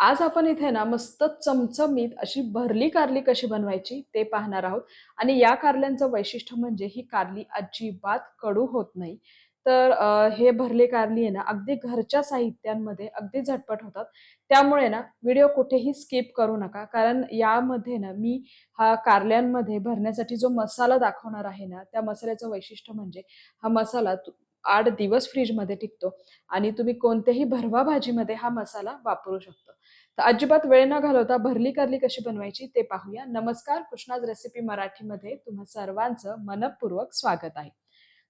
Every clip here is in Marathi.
आज आपण इथे ना मस्त चमचमीत अशी भरली कारली कशी बनवायची ते पाहणार आहोत. आणि या कारल्यांचं वैशिष्ट्य म्हणजे ही कारली अजिबात कडू होत नाही. तर हे भरले कारली आहे ना अगदी घरच्या साहित्यांमध्ये अगदी झटपट होतात. त्यामुळे ना व्हिडिओ कुठेही स्किप करू नका. कारण यामध्ये ना मी हा कारल्यांमध्ये भरण्यासाठी जो मसाला दाखवणार आहे ना त्या मसाल्याचं वैशिष्ट्य म्हणजे हा मसाला आठ दिवस फ्रीजमध्ये टिकतो. आणि तुम्ही कोणत्याही भरवा भाजीमध्ये हा मसाला वापरू शकता. तर अजिबात वेळ न घालवता भरली कारली कशी बनवायची ते पाहूया. नमस्कार कृष्णाज रेसिपी मराठीमध्ये तुम्हा सर्वांचं मनपूर्वक स्वागत आहे.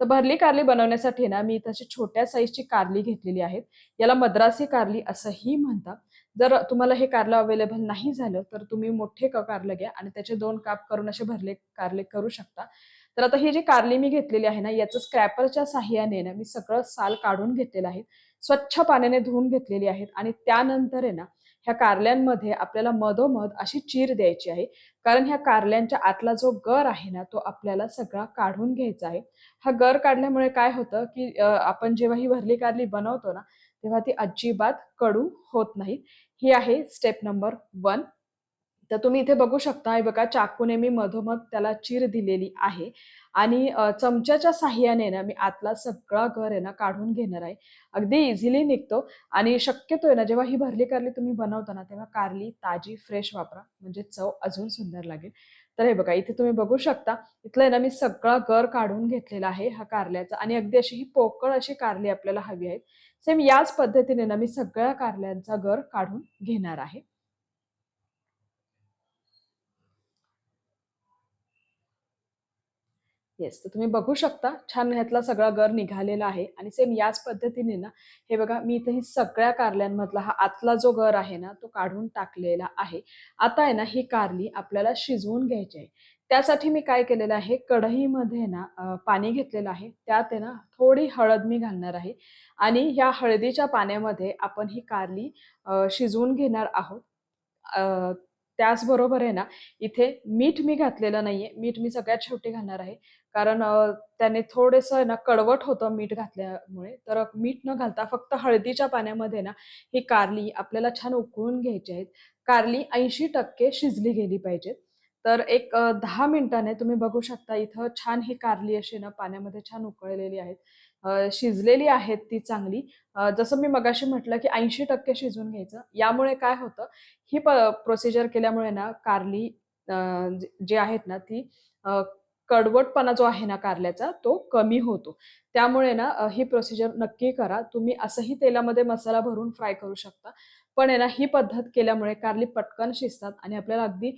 तर भरली कारली बनवण्यासाठी ना मी तशी छोट्या साईजची कारली घेतलेली आहेत. याला मद्रासी कारली असंही म्हणतात. जर तुम्हाला हे कारलं अवेलेबल नाही झालं तर तुम्ही मोठे क- कारलं घ्या आणि त्याचे दोन काप करून असे भरले कारले करू शकता. तर आता ही जी कारली मी घेतलेली आहे ना याचं स्क्रॅपरच्या साह्याने ना मी सगळं साल काढून घेतलेलं आहे. स्वच्छ पाण्याने धुवून घेतलेली आहेत आणि त्यानंतर आहे ना ह्या कारल्यांमध्ये आपल्याला मधोमध अशी चीर द्यायची आहे. कारण ह्या कारल्यांच्या आतला जो गर आहे ना तो आपल्याला सगळा काढून घ्यायचा आहे. हा गर काढल्यामुळे काय होतं की आपण जेव्हा ही भरली कारली बनवतो ना तेव्हा ती अजिबात कडू होत नाही. ही आहे स्टेप नंबर वन. तर तुम्ही इथे बघू शकता हे बघा चाकूने मी मधोमध त्याला चीर दिलेली आहे. आणि चमच्याच्या साह्याने ना मी आतला सगळा घर आहे ना काढून घेणार आहे. अगदी इझिली निघतो आणि शक्यतो आहे ना जेव्हा ही भरली कारली तुम्ही बनवता ना तेव्हा कारली ताजी फ्रेश वापरा. म्हणजे चव अजून सुंदर लागेल. तर हे बघा इथे तुम्ही बघू शकता इथलं आहे ना मी सगळा गर काढून घेतलेला आहे हा कारल्याचा. आणि अगदी अशी ही पोकळ अशी कारली आपल्याला हवी आहेत. सेम याच पद्धतीने ना मी सगळ्या कारल्यांचा गर काढून घेणार आहे. येस तर तुम्ही बघू शकता छान ह्यातला सगळा गर निघालेला आहे. आणि सेम याच पद्धतीने ना हे बघा मी इथे ही सगळ्या कारल्यांमधला हा आतला जो गर आहे ना तो काढून टाकलेला आहे. आता आहे ना ही कारली आपल्याला शिजवून घ्यायची आहे. त्यासाठी मी काय केलेलं आहे कढईमध्ये ना पाणी घेतलेलं आहे. त्यात आहे ना थोडी हळद मी घालणार आहे. आणि ह्या हळदीच्या पाण्यामध्ये आपण ही कारली शिजवून घेणार आहोत. त्याचबरोबर आहे ना इथे मीठ मी घातलेलं नाहीये. मीठ मी सगळ्यात शेवटी घालणार आहे. कारण त्याने थोडंसं ना कडवट होतं मीठ घातल्यामुळे. तर मीठ न घालता फक्त हळदीच्या पाण्यामध्ये ना ही कारली आपल्याला छान उकळून घ्यायची आहेत. कारली ऐंशी टक्के शिजली गेली पाहिजेत. तर एक दहा मिनिटाने तुम्ही बघू शकता इथं छान ही कारली अशी ना पाण्यामध्ये छान उकळलेली आहेत. शिजलेली आहेत ती चांगली जसं मी मगाशी म्हटलं की ऐंशी टक्के शिजवून घ्यायचं यामुळे काय होतं ही प प्रोसिजर केल्यामुळे ना कारली जे आहेत ना ती कडवटपणा जो आहे ना कारल्याचा तो कमी होतो. त्यामुळे ना ही प्रोसिजर नक्की करा. तुम्ही असंही तेलामध्ये मसाला भरून फ्राय करू शकता. पण आहे ना ही पद्धत केल्यामुळे कारली पटकन शिजतात आणि आपल्याला अगदी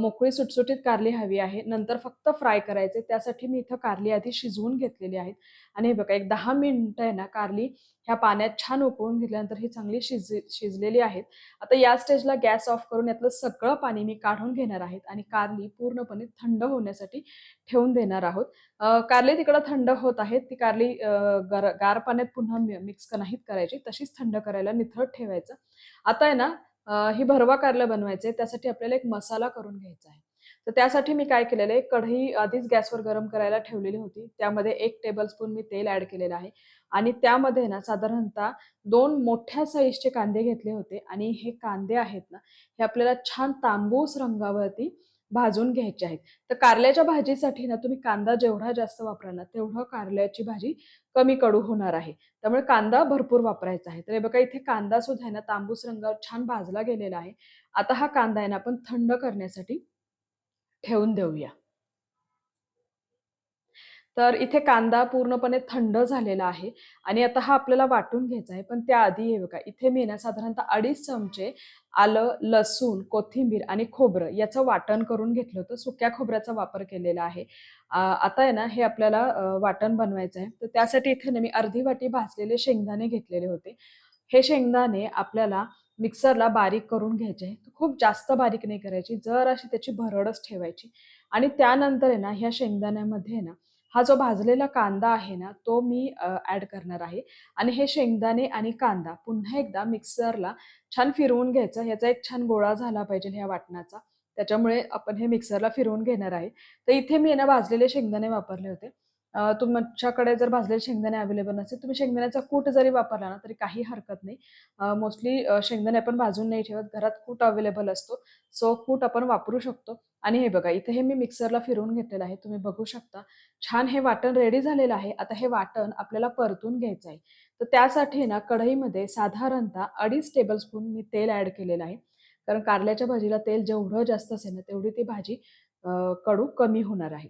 मोकळी सुटसुटीत कारली हवी आहे. नंतर फक्त फ्राय करायचे. त्यासाठी मी इथं कारली आधी शिजवून घेतलेली आहेत आणि हे बघा एक दहा मिनिटं आहे ना कारली ह्या पाण्यात छान उकळून घेतल्यानंतर ही चांगली शिज शिजलेली आहेत. आता या स्टेजला गॅस ऑफ करून यातलं सगळं पाणी मी काढून घेणार आहेत आणि कारली पूर्णपणे थंड होण्यासाठी ठेवून देणार आहोत. कारले कारली तिकडं थंड होत आहेत. ती कारली गार गार पाण्यात पुन्हा मिक्स नाहीत करायची. तशीच थंड करायला निथळत ठेवायचं. आता आहे ना ही भरवा कारलं बनवायचे त्यासाठी आपल्याला एक मसाला करून घ्यायचा आहे. तर त्यासाठी मी काय केलेलं आहे, कढई आधीच गॅसवर गरम करायला ठेवलेली होती. त्यामध्ये एक टेबलस्पून मी तेल ॲड केलेलं आहे आणि त्यामध्ये ना साधारणतः दोन मोठ्या साईजचे कांदे घेतले होते आणि हे कांदे आहेत ना, हे आपल्याला छान तांबूस रंगावरती भाजून घ्यायचे आहेत. तर कारल्याच्या भाजीसाठी ना तुम्ही कांदा जेवढा जास्त वापराला ना, तेवढं कारल्याची भाजी कमी कडू होणार आहे. त्यामुळे कांदा भरपूर वापरायचा आहे. तर हे बघा इथे कांदा सुद्धा आहे ना तांबूस रंगावर छान भाजला गेलेला आहे. आता हा कांदा आहे ना आपण थंड करण्यासाठी ठेवून देऊया. तर इथे कांदा पूर्णपणे थंड झालेला आहे आणि आता हा आपल्याला वाटून घ्यायचा आहे. पण त्याआधी हे बघा, इथे मी ना साधारणतः 2.5 चमचे आलं, लसूण, कोथिंबीर आणि खोबरं याचं वाटण करून घेतलं होतं. सुक्या खोबऱ्याचा वापर केलेला आहे. आता आहे ना हे आपल्याला वाटण बनवायचं आहे. तर त्यासाठी इथे ना मी अर्धी वाटी भाजलेले शेंगदाणे घेतलेले होते. हे शेंगदाणे आपल्याला मिक्सरला बारीक करून घ्यायचे आहे. खूप जास्त बारीक नाही करायची. जराशी त्याची भरडच ठेवायची आणि त्यानंतर आहे ना ह्या शेंगदाण्यामध्ये ना हा जो भाजलेला कांदा आहे ना, तो मी ॲड करणार आहे आणि हे शेंगदाणे आणि कांदा पुन्हा एकदा मिक्सरला छान फिरवून घ्यायचं. ह्याचा एक छान गोळा झाला पाहिजे ह्या वाटणाचा. त्याच्यामुळे आपण हे मिक्सरला फिरवून घेणार आहे. तर इथे मी ना भाजलेले शेंगदाणे वापरले होते. तुमच्याकडे जर भाजलेले शेंगदाणे अवेलेबल नसेल, तुम्ही शेंगदाण्याचा कूट जरी वापरला ना, तरी काही हरकत नाही. मोस्टली शेंगदाणे आपण भाजून नाही ठेवत. घरात कूट अवेलेबल असतो. सो कूट आपण वापरू शकतो. आणि हे बघा, इथे हे मी मिक्सरला फिरवून घेतलेलं आहे. तुम्ही बघू शकता. छान हे वाटण रेडी झालेलं आहे. आता हे वाटण आपल्याला परतून घ्यायचं आहे. तर त्यासाठी ना कढईमध्ये साधारणतः 2.5 टेबलस्पून मी तेल ॲड केलेलं आहे. कारण कारल्याच्या भाजीला तेल जेवढं जास्त असेल ना, तेवढी ती भाजी कडू कमी होणार आहे.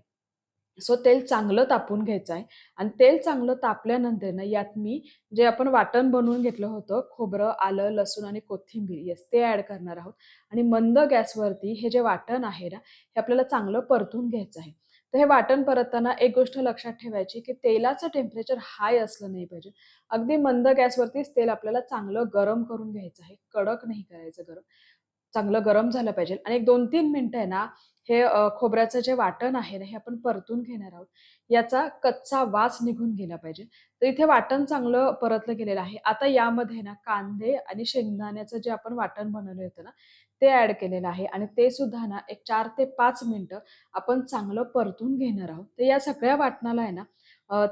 सो तेल चांगलं तापून घ्यायचं आहे आणि तेल चांगलं तापल्यानंतर ना, यात मी जे आपण वाटण बनवून घेतलं होतं, खोबरं, आलं, लसूण आणि कोथिंबीर येस, ते ॲड करणार आहोत आणि मंद गॅसवरती हे जे वाटण आहे ना, हे आपल्याला चांगलं परतून घ्यायचं आहे. तर हे वाटण परतताना एक गोष्ट लक्षात ठेवायची, की तेलाचं टेम्परेचर हाय असलं नाही पाहिजे. अगदी मंद गॅसवरतीच तेल आपल्याला चांगलं गरम करून घ्यायचं आहे. कडक नाही करायचं गरम. चांगलं गरम झालं पाहिजे आणि एक दोन तीन मिनटं आहे ना, हे खोबऱ्याचं जे वाटण आहे ना, हे आपण परतून घेणार आहोत. याचा कच्चा वास निघून गेला पाहिजे. तर इथे वाटण चांगलं परतलं गेलेलं आहे. आता यामध्ये ना कांदे आणि शेंगदाण्याचं जे आपण वाटण बनवलं होतं ना, ते ॲड केलेलं आहे आणि ते सुद्धा ना एक चार ते पाच मिनटं आपण चांगलं परतून घेणार आहोत. तर या सगळ्या वाटणाला आहे ना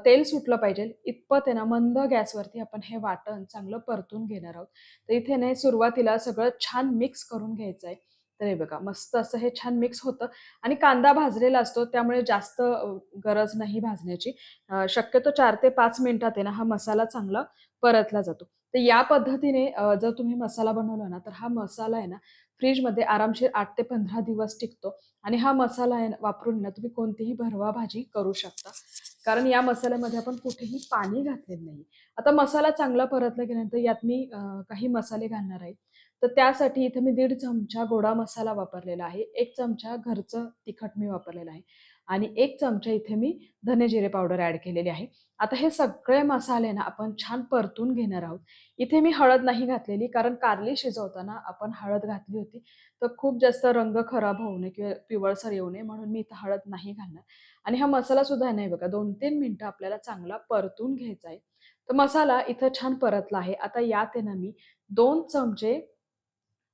तेल सुटलं पाहिजे इतपत आहे ना मंद गॅसवरती आपण हे वाटण चांगलं परतून घेणार आहोत. तर इथे ना सुरुवातीला सगळं छान मिक्स करून घ्यायचं आहे. तर हे बघा मस्त असं हे छान मिक्स होतं आणि कांदा भाजलेला असतो त्यामुळे जास्त गरज नाही भाजण्याची. शक्यतो चार ते पाच मिनिटात आहे ना हा मसाला चांगला परतला जातो. तर या पद्धतीने जर तुम्ही मसाला बनवला ना, तर हा मसाला आहे ना फ्रीजमध्ये आरामशीर आठ ते 15 दिवस टिकतो आणि हा मसाला आहे वापरून ना तुम्ही कोणतीही भरवा भाजी करू शकता. कारण या मसाल्यामध्ये आपण कुठेही पाणी घातलेलं नाही. आता मसाला चांगला परतला गेल्यानंतर यात मी काही मसाले घालणार आहे. तर त्यासाठी इथं मी दीड चमचा गोडा मसाला वापरलेला आहे. एक चमचा घरचं तिखट मी वापरलेलं आहे आणि एक चमचा इथे मी धने जिरे पावडर ॲड केलेली आहे. आता हे सगळे मसाले ना आपण छान परतून घेणार आहोत. इथे मी हळद नाही घातलेली कारण कारली शिजवताना आपण हळद घातली होती. तर खूप जास्त रंग खराब होऊ नये किंवा पिवळसर येऊ नये म्हणून मी इथं हळद नाही घालणार आणि हा मसाला सुद्धा नाही बघा दोन तीन मिनटं आपल्याला चांगला परतून घ्यायचा आहे. तर मसाला इथं छान परतला आहे. आता यात आहे ना मी दोन चमचे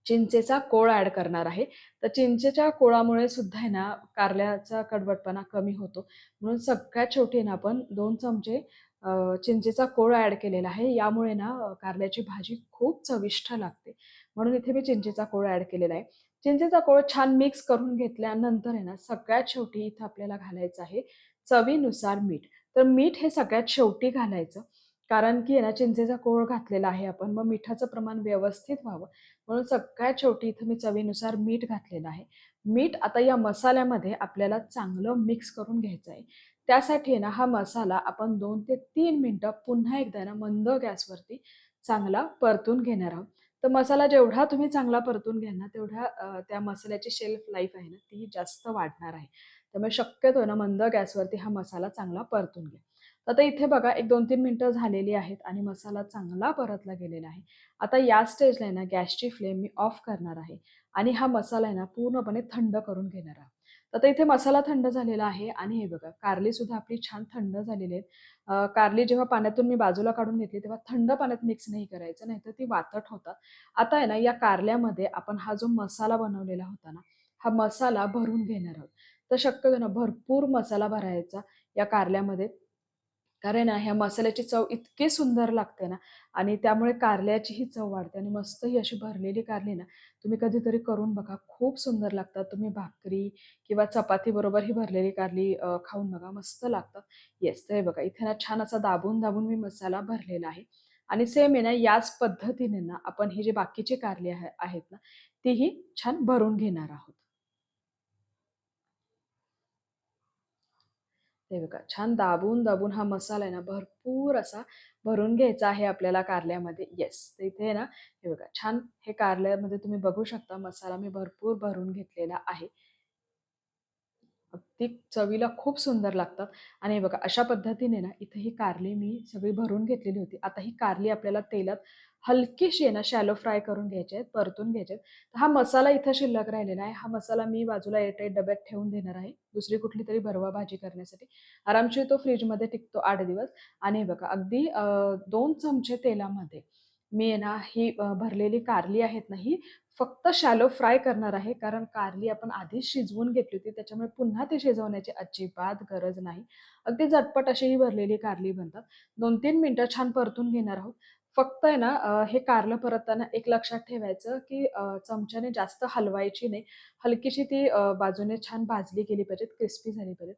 चिंचेचा कोळ ॲड करणार आहे. तर चिंचेच्या कोळामुळे सुद्धा आहे ना, कारल्याचा कडवटपणा कमी होतो. म्हणून सगळ्यात शेवटी आहे ना, आपण दोन चमचे चिंचेचा कोळ ॲड केलेला आहे. यामुळे ना कारल्याची भाजी खूप चविष्ट लागते. म्हणून इथे मी चिंचेचा कोळ ॲड केलेला आहे. चिंचेचा कोळ छान मिक्स करून घेतल्यानंतर आहे ना, सगळ्यात शेवटी इथं आपल्याला घालायचं आहे चवीनुसार मीठ. तर मीठ हे सगळ्यात शेवटी घालायचं. कारण की आहे ना, चिंचेचा कोळ घातलेला आहे आपण, मग मिठाचं प्रमाण व्यवस्थित व्हावं म्हणून सगळ्यात शेवटी इथं मी चवीनुसार मीठ घातलेलं आहे. मीठ आता या मसाल्यामध्ये आपल्याला चांगलं मिक्स करून घ्यायचं आहे. त्यासाठी ना, हा मसाला आपण दोन ते तीन मिनटं पुन्हा एकदा ना मंद गॅसवरती चांगला परतून घेणार आहोत. तर मसाला जेवढा तुम्ही चांगला परतून घ्याल ना, तेवढ्या त्या मसाल्याची शेल्फ लाईफ आहे ना, ती जास्त वाढणार आहे. त्यामुळे शक्यतो ना मंद गॅसवरती हा मसाला चांगला परतून घ्या. आता इथे बघा एक दोन तीन मिनटं झालेली आहेत आणि मसाला चांगला परतला गेलेला आहे. आता या स्टेजला आहे ना गॅसची फ्लेम मी ऑफ करणार आहे आणि हा मसाला आहे ना पूर्णपणे थंड करून घेणार आहे. आता इथे मसाला थंड झालेला आहे आणि हे बघा कारलीसुद्धा आपली छान थंड झालेली आहेत. कारली जेव्हा पाण्यातून मी बाजूला काढून घेतली तेव्हा थंड पाण्यात मिक्स नाही करायचं नाहीतर ती वातट होतात. आता आहे ना या कारल्यामध्ये आपण हा जो मसाला बनवलेला होता ना, हा मसाला भरून घेणार आहोत. तर शक्यतो ना भरपूर मसाला भरायचा या कारल्यामध्ये कारण ना ह्या मसाल्याची चव इतकी सुंदर लागते ना आणि त्यामुळे कारल्याचीही चव वाढते आणि मस्त ही अशी भरलेली कारली ना तुम्ही कधीतरी करून बघा. खूप सुंदर लागतात. तुम्ही भाकरी किंवा चपातीबरोबर ही भरलेली कारली खाऊन बघा. मस्त लागतात. येस, तर हे बघा इथे ना छान असा दाबून-दाबून मी मसाला भरलेला आहे आणि सेम आहे ना याच पद्धतीने ना आपण ही जी बाकीची कारली आहे आहेत ना, तीही छान भरून घेणार आहोत. हे बघा, छान दाबून-दाबून हा मसाला आहे ना, भरपूर असा भरून घ्यायचा आहे आपल्याला कारल्यामध्ये. येस, तर इथे ना, हे बघा छान हे कारल्यामध्ये तुम्ही बघू शकता मसाला मी भरपूर भरून घेतलेला आहे. अगदी चवीला खूप सुंदर लागतात आणि हे बघा अशा पद्धतीने ना इथे ही कारली मी सगळी भरून घेतलेली होती. आता ही कारली आपल्याला तेलात हलकीशी आहे ना शॅलो फ्राय करून घ्यायचे आहेत, परतून घ्यायचे आहेत. तर हा मसाला इथं शिल्लक राहिलेला आहे. हा मसाला मी बाजूला एअरटाईट डब्यात ठेवून देणार आहे. दुसरी कुठली तरी भरवा भाजी करण्यासाठी. आरामशीर तो फ्रीजमध्ये टिकतो आठ दिवस आणि बघा अगदी दोन चमचे तेलामध्ये मी आहे ना ही भरलेली कारली आहेत ना ही फक्त शॅलो फ्राय करणार आहे. कारण कारली आपण आधीच शिजवून घेतली होती. त्याच्यामुळे पुन्हा ती शिजवण्याची अजिबात गरज नाही. अगदी झटपट अशी ही भरलेली कारली बनतात. दोन तीन मिनटं छान परतून घेणार आहोत. फक्त आहे ना हे कारलं परतताना एक लक्षात ठेवायचं की चमच्याने जास्त हलवायची नाही. हलकीशी ती बाजूने छान भाजली गेली पाहिजेत क्रिस्पी झाली पाहिजेत.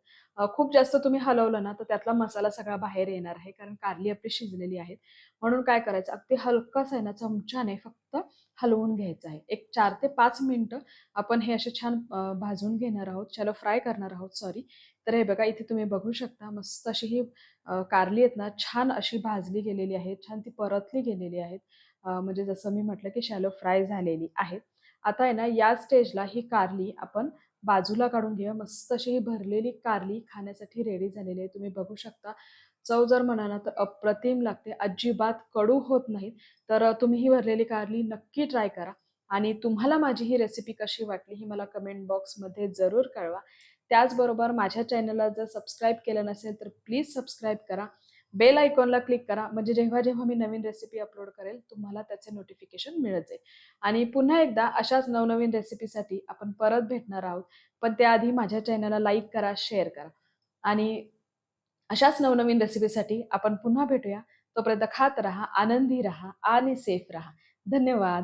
खूप जास्त तुम्ही हलवलं ना तर त्यातला मसाला सगळा बाहेर येणार आहे कारण कारली आपली शिजलेली आहेत. म्हणून काय करायचं अगदी हलकाच आहे ना चमच्याने फक्त हलवून घ्यायचं आहे. एक चार ते पाच मिनटं आपण हे असे छान भाजून घेणार आहोत. शॅलो फ्राय करणार आहोत सॉरी तर हे बघा इथे तुम्ही बघू शकता मस्त अशी ही कारली आहेत ना छान अशी भाजली गेलेली आहे छान ती परतली गेलेली आहेत. म्हणजे जसं मी म्हटलं की शॅलो फ्राय झालेली आहेत आता आहे ना या स्टेजला ही कारली आपण बाजूला काढून घेऊया. मस्त अशी ही भरलेली कारली खाण्यासाठी रेडी झालेली आहे. तुम्ही बघू शकता चव जर म्हणाला तर अप्रतिम लागते. अजिबात कडू होत नाहीत. तर तुम्ही ही भरलेली कारली नक्की ट्राय करा. आणि तुम्हाला माझी ही रेसिपी कशी वाटली ही मला कमेंट बॉक्समध्ये जरूर कळवा. त्याचबरोबर माझ्या चॅनलला जर सबस्क्राईब केलं नसेल तर प्लीज सबस्क्राईब करा. बेल आयकॉनला क्लिक करा. म्हणजे जेव्हा जेव्हा मी नवीन रेसिपी अपलोड करेल तुम्हाला त्याचे नोटिफिकेशन मिळत. जाईल आणि पुन्हा एकदा अशाच नवनवीन रेसिपीसाठी आपण परत भेटणार आहोत. पण त्याआधी माझ्या चॅनलला लाईक करा शेअर करा. आणि अशाच नवनवीन रेसिपीसाठी आपण पुन्हा भेटूया. तोपर्यंत खात राहा आनंदी राहा आणि सेफ राहा. धन्यवाद.